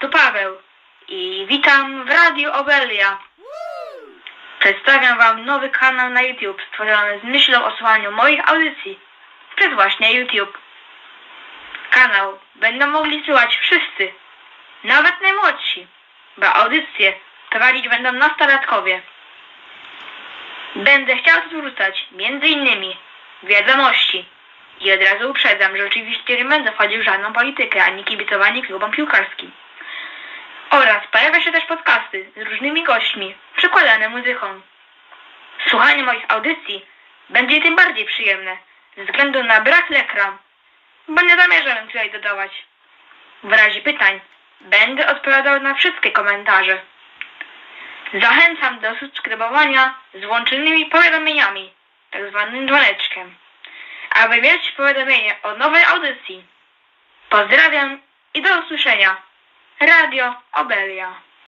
tu Paweł i witam w Radiu Obelia. Przedstawiam Wam nowy kanał na YouTube stworzony z myślą o słuchaniu moich audycji przez właśnie YouTube. Kanał będą mogli słuchać wszyscy, nawet najmłodsi, bo audycje prowadzić będą nastolatkowie. Będę chciał zwrócać innymi wiadomości i od razu uprzedzam, że oczywiście nie będę wchodził w żadną politykę ani kibicowanie klubom piłkarskim. Podcasty z różnymi gośćmi, przykładane muzyką. Słuchanie moich audycji będzie tym bardziej przyjemne ze względu na brak lekram, bo nie zamierzam tutaj dodawać. W razie pytań będę odpowiadał na wszystkie komentarze. Zachęcam do subskrybowania z włączonymi powiadomieniami, tak zwanym dzwoneczkiem, aby mieć powiadomienie o nowej audycji. Pozdrawiam i do usłyszenia. Radio Obelia.